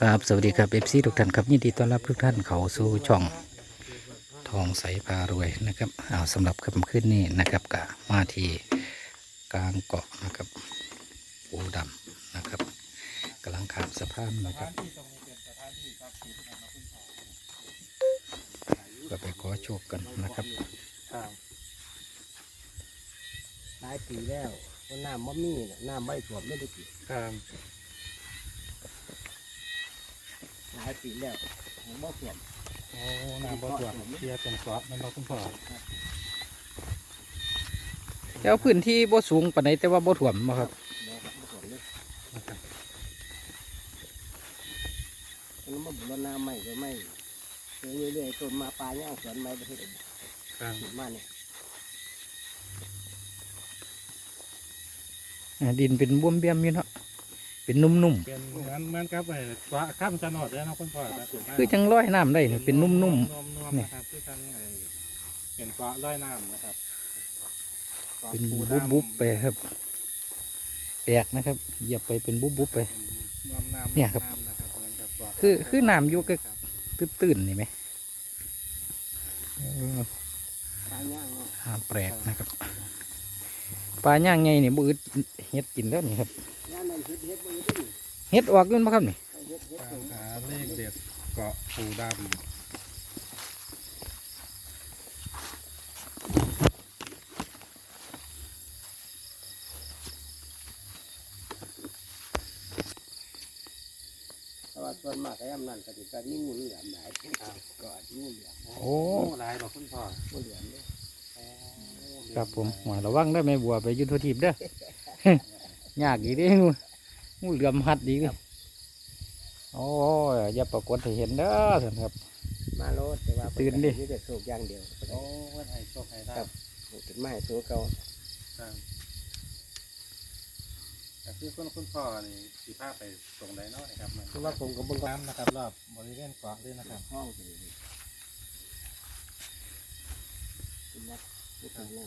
ครับสวัสดีครับเอฟซีทุกท่านครับยินดีต้อนรับทุกท่านเข้าสู่ช่องทองใสพารวยนะครับเอาสำหรับค่ำคืนนี้นะครับกะมาที่กลางเกาะนะครับปูดำนะครับกำลังขามสะพานนะครับก็ไปขอโชคกันนะครับหลายปีแล้วเพราะน้ำมันมีน่ะน้ำไม่ท่วมไม่ได้กี่ครับ หลายปีแล้วผมบ่ท่วมโอ้น้ำบ่ตรวจเทียบเป็นเกาะมันบ่คุณพ่อแล้วพื้นที่บ่สูงปานใดแต่ว่าบ่ถ่วมบ่ครับบ่ครับบ่ท่วมเลยนะครับมันมาบุรณาใหม่ก็ไม่เรื่อยๆต้นมาปลาย่างสวนไม้ประเทศอื่นครับขึ้นมาเนี่ยอ่าดินเป็นบวมเบี้ยมอยู่เนาะ เป็นนุ่มเป็นเหมือนเหมือนกับไอ้เกาะข้ามจันทร์เลยนะคุณพ่อครับๆคือจังร้อยน้ำได้นี่เป็นนุ่มนุ่มๆๆนี่นะครับคือจังไอ้เป็นเกาะลอยน้ำนะครับกาะเป็นปูบุบดำบุบๆไปครับ แปลกนะครับเหยียบไปเป็นบุบบุบๆไปเป็นน้ำน้ำเนี่ยครับำนะครับเหมือนกับเกาะคือคือน้ำอยู่กับครับตื้นๆนี่ไหมเออปลาย่างเนาะหาแปลกนะครับปลาย่างไงนี่บืดเฮ็ดกินแล้วนี่ครับย่างนั่น เฮ็ดเฮ็ดบ่ได้ดิเฮ็ดออกอยุ่นมาครับนี่เฮ็ดเฮ็ดตาสูมงหาเลขเด็ดเกาะปูดำแต่ว่าส่วนมากก็ย่ำนั่นก็สิการมีงูเหลือมหลายก็อาจจะงูเหลือมโอ้หลายดอกคุณพ่องูเหลือมเนี่ยครับผมหัวระวังได้อแม่บัวไปอยุทธทีบเด้อ ยากอีกเด้งู งูเหลือมหัดดีเลยโอ้ยอย่าปรากฏให้เห็นเด้อท่านครับ มาโลดแต่ว่าตื่นดิ มีแต่โศกอย่างเดียวโอ้วันไหนโชคไหนได้ถึงไม่สูเก่าครับแต่คือคุณคุณพ่อนี่สีผ้าไปตรงไหนเนาะนะครับมันเพราะว่าผมกับเบิ่งก็น้ำนะครับรอบบริเวณเกาะด้วยนะครับห้องอยู่นี่เป็นนักที่ทำน้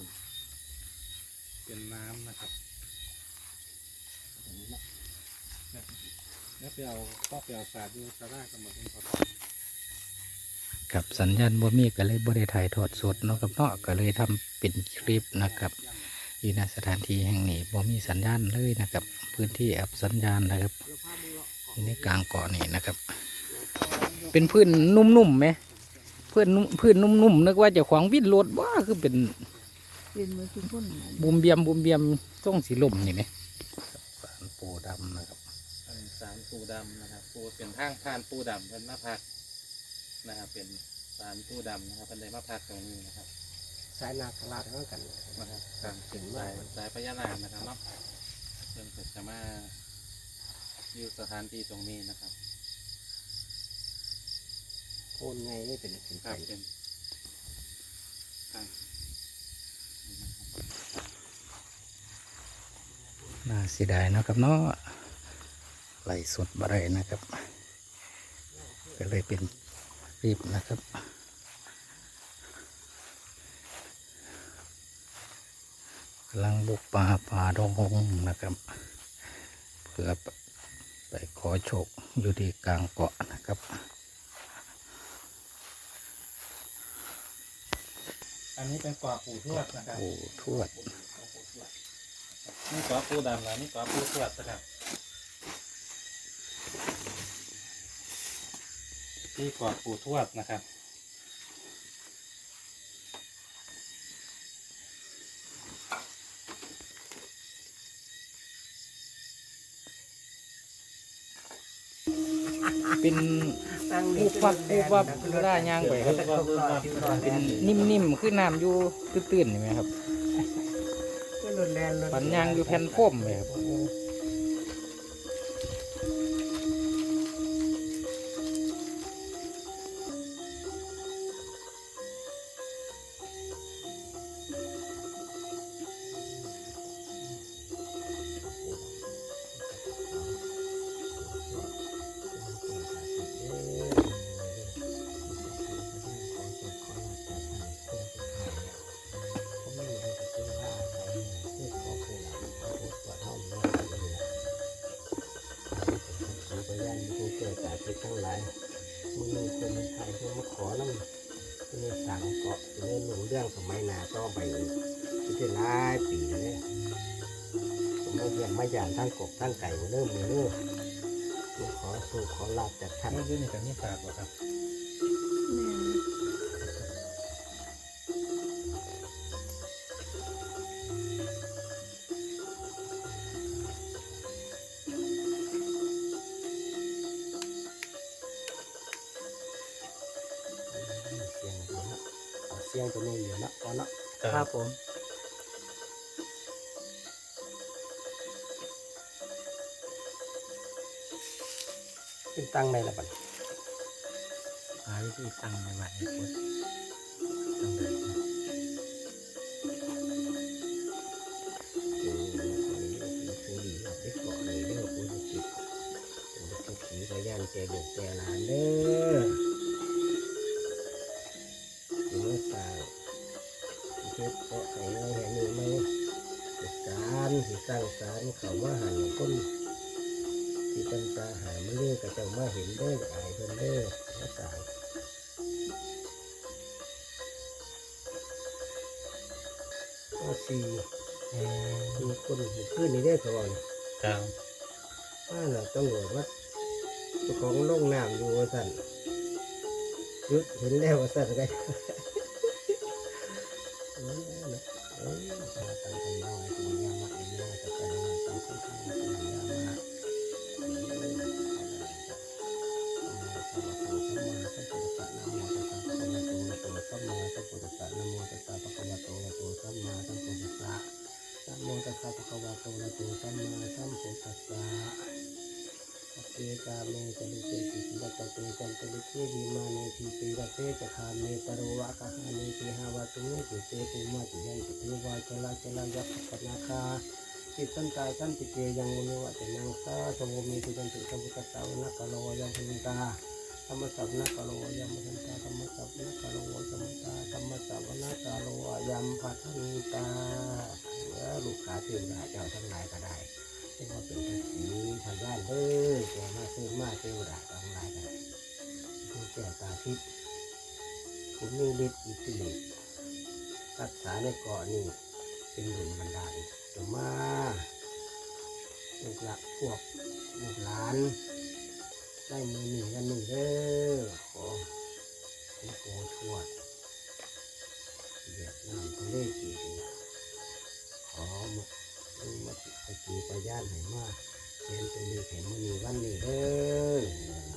ำเป็นน้ำนะครับอย่างนี้นะ แล้วไปเอาก็ไปเอาสาดดูสารากันหมดคุณพ่อครับสัญญาณบ่มีก็เลยบ่ได้ถ่ายทอดสดเนาะครับเนาะก็เลยทำเป็นคลิปนะครับ อยู่ในสถานที่แห่งนี้บ่มีสัญญาณเลยนะครับ พื้นที่อับสัญญาณนะครับอยู่ในกลางเกาะนี่นะครับ เป็นพื้นนุ่มๆไหมพื้นนุ่มพื้นนุ่มๆนึกว่าเจะขวางวิ่นรถว่าคือเป็นเป็นมือคุณพ่นบุมเบียมบุมเบียมต้องสีลมนี่ไหมสารปูดำนะครับอันสาร ปูดำนะครับ ปูเป็นทางผ่านปูดำเป็นมาพักนะครับ เป็นสารปูดำนะครับเป็นได้มาพักตรงนี้นะครับสายนาคราชเท่ากันนะครับทางเป็นสายสายพญานาคนะครับเนาะเพิ่งจะมาอยู่สถานที่ตรงนี้นะครับโคนไงนี่เป็นถึงคไปรับเป็นครับน่าเสียดายเนาะครับเนาะ ไหลสดบะไรนะครับ ก็เลยเป็นรีบนะครับกำลังบุกป่าป่าดงนะครับเพื่อไปขอโชคอยู่ที่กลางเกาะนะครับอันนี้เป็นเกาะปูทวดนะครับโอ้ทวดนี่เกาะปูดำแล้วนี่เกาะปูทวดนะครับ นี่เกาะปูทวดนะครับ เป็นผู้ฟักผู้ว่าเวลาย่างไปครับ เป็นนิ่มๆคือน้ำอยู่ตื้นๆนี่ไหมครับก็รุนแรงเลยปันยางอยู่แผ่นโฟมเลยครับ จิตทั้งหลายมือหนึ่งคนไทยเพื่มาขอน้ำที่ในสั่งเกาะจะได้หนุนเรื่องสมัยนาต่อไปอีกที่จะหลายปีเลยผมมาเยี่ยมมาหยานทั้งกบทั้งไก่เริ่มเริ่มขอสู่ขอลาบจากท่านเมื่อกี้นี่กับนี่ฝากบ่ครับ สียงตัวนี้อยู่เนาะก่อนเนาะครับผมเป็นตั้งในละบัดหาวิธีตั้งในวันนี้พุทธตั้งเลยอืมคือดีเราไปเกาะเลยเด้อคุณจิตเป็นทุกขีพยานแกลูกแกหลานเด้อ สิสร้างสารเขาว่าหันคนที่ตันตาหามาเลือกกับเจ้ามาเห็นเด้ออายเพิ่นเด้อและสาวข้อสี่อืมมีคนเห็นขึ้นนี่ได้อเขาบอกครับว่าเราต้องบอกว่าเจ้าของลงน้ำอยู่ว่าสั่นหยุดเห็นแล้วว่าสั่นกันเอ้ยนะเอ้ยตาตัง เตจะคาเมตโรวะคาหาเนติหาวะตุเมติเตปุมาติยันติเทวาจลาจลายัพพนาคาจิตตันตายตันติเกยังมุนวะเตนังสาสมุมีติจันติสัมพุทธสสะวนะกะโลยังพุนตาธรรมสัพนะกะโลยังมุนตาธรรมสัพนะกะโลยังมุนตาธรรมสัพนะกะโลยังพัทนตาแล้วลูกค้าเทวดาเจ้าทั้งหลายก็ได้เรียกว่าเป็นภาษีพยานเด้อแกมาซื้อมาเทวดาทั้งหลายก็ได้ผู้แก่ตาทิพย์ คุณมีฤทธิ์ทธิฤทธิ์รักษาในเกาะนี่เป็นหนุนบันดาลจะมาลูกหลักพวกลูกหลานได้มือหนึ่งกันหนึ่งเด้อขอให้โกทวดเวียดนามทะเลจีนขอมาดูมาตะกี้ปย่านให้มาเรียนตัวนี้เห็นมือหนี้วันนี้เด้อ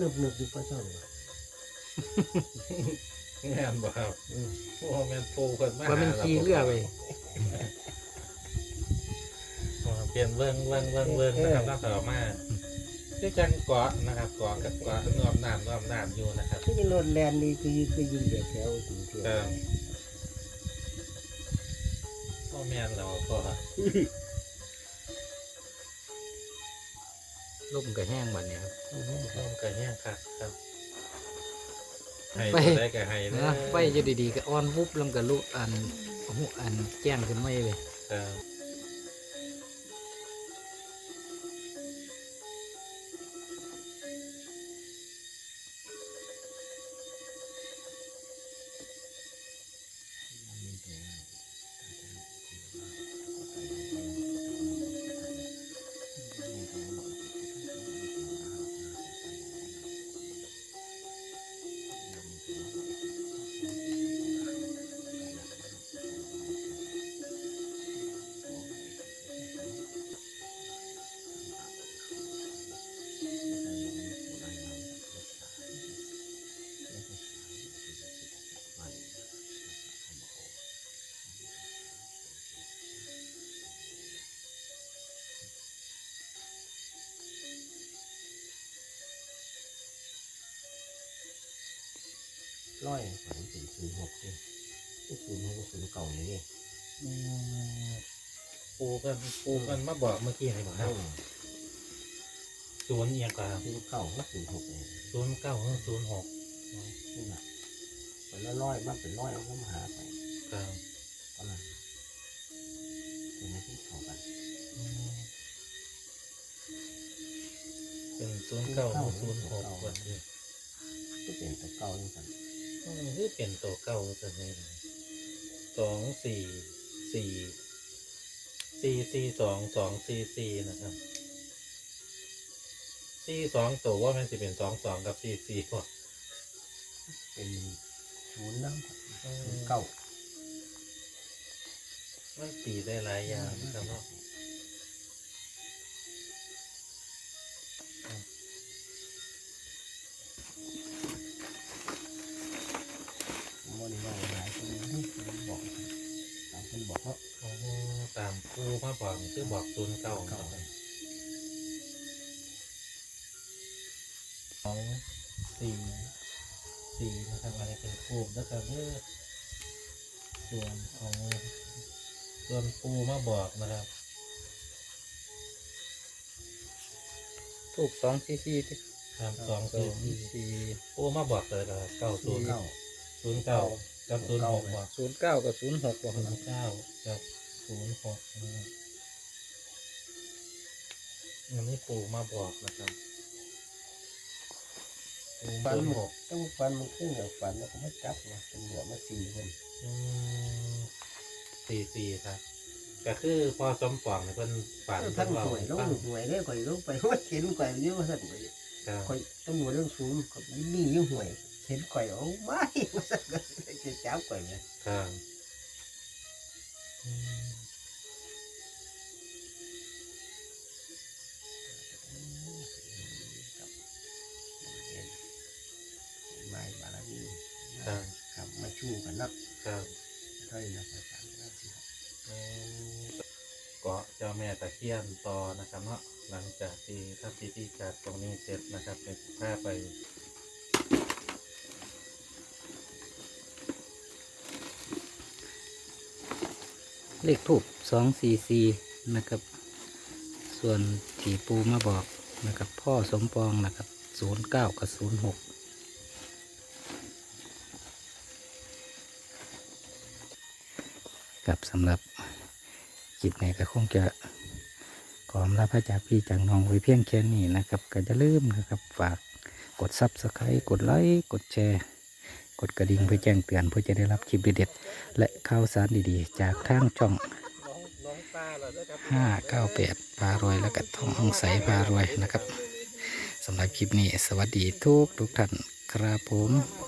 นึบนึบนึบอยู่ประจำงานบ่ครับอืมโอ้แม่นปูเพิ่นมาว่ามันขี่เรือไปอ๋อเปลี่ยนเบิ่งเบิ่งเบิ่งเบิ่งนะครับแล้วต่อมาด้วยกันเกาะนะครับเกาะกับเกาะนอมน้ำนอมน้ำอยู่นะครับ ที่รถแลนนี่คือคือยิงเดียวแถวถึงเที่ยวครับ พ่อแม่นเราก็ ลุ่มกับแห้งบัดเนี่ยครับร่วมกันเนี่ยครับครับให้ไปตัวได้กับให้เด้อนะไปจะดีๆก็อ่อนวุบลำกับลูกอันหูอันแจ้งขึ้นไม่เลย ครับ ร้อยฝันเป็นศูนย์หกนี่ศูนย์หกกับศูนย์เก่านี่นี่อืมปูกันปูกันมาบอกเมื่อกี้นี่บอกครับศูนย์เอียงกว่าศูนย์เก่าก็ศูนย์หกนี่ศูนย์เก้าศูนย์หกนี่แหละเป็นร้อยๆมันเป็นร้อยเอาเข้ามาหาไปครับก็นั้นเป็นอะไรที่เข้ากันอืมเป็นศูนย์เก้าศูนย์หกวันนี้ก็เป็นตัวเก่าอย่างกันอืม คือเป็นตัวเก้าตัวนี้เลยสองสี่สี่สี่สี่สองสองสี่สี่นะครับสี่สองตัวว่ามันจะเป็นสองสองกับสี่สี่ป่ะเป็นศูนย์นั่งศูนย์เก่ามันตีได้หลายอย่างนะครับเนาะ โมนี่ว่าหลายคนนี่บอกตามคน บอกเขาโอ้ตามครูมาบอกคือบอกศูนย์เก้าเก่าสองสี่สี่นะครับอันนี้เป็นคูบนะครับเพื่อส่วนของส่วนปูมาบอกนะครับถูกสองซีซีครับสองสี่สี่สี่ปูมาบอกเลยนะครับเก้าศูนย์เก่าศูนย์เก้า กับศูนย์หกบอกศูนย์เก้ากับศูนย์หกบอกศูนย์เก้ากับศูนย์หกนะครับอันนี้ปูมาบอกนะครับปูฟันศูนย์หหกกต้องฟันมันขึ้นกับฟันแล้วก็ไม่จับนะตำรวจมาสี่คนอืมสี่สี่ครับก็คือพอสมปองเนี่ยเพิ่นฝันท่านเพิ่นหน่วยเว้าต้องฟังหน่วยได้ก่อยลงไปว่าเห็นก่อยเยอะสั่นไปครับก่อยตำรวจเรื่องสูงกับนี่ยิ่งห่วยเห็นก่อยเอาไม่มาสั่น ก็จะจับก่อยเลยครับอืมไม่บาลานีครับครับมาชูกันนักครับเท่านี้นะภาษาหน้าสิครับอืมเกาะเจ้าแม่ตะเคียนต่อนะครับเนาะหลังจากที่ทำพิธีการตรงนี้เสร็จนะครับเป็นพาไป เลขถูกสองซีซีนะครับ ส่วนที่ปูมาบอกนะครับ พ่อสมปองนะครับศูนย์เก้ากับศูนย์หกกับสำหรับคลิปนี้ก็คงจะขอมลาพระจากพี่จากน้องไว้เพียงแค่นี้นะครับ ก็จะลืมนะครับฝากกดซับสไครต์กดไลค์กดแชร์ กดกระดิ่งเพื่อแจ้งเตือนเพื่อจะได้รับคลิปเด็ดและ ข่าวสารดีๆ จากทางช่องน้องน้องตาเหรอครับห้าเก้าแปดพารวยแล้วก็ทององใสพารวยนะครับสำหรับคลิปนี้ สวัสดีทุกทุกท่านครับผมห้า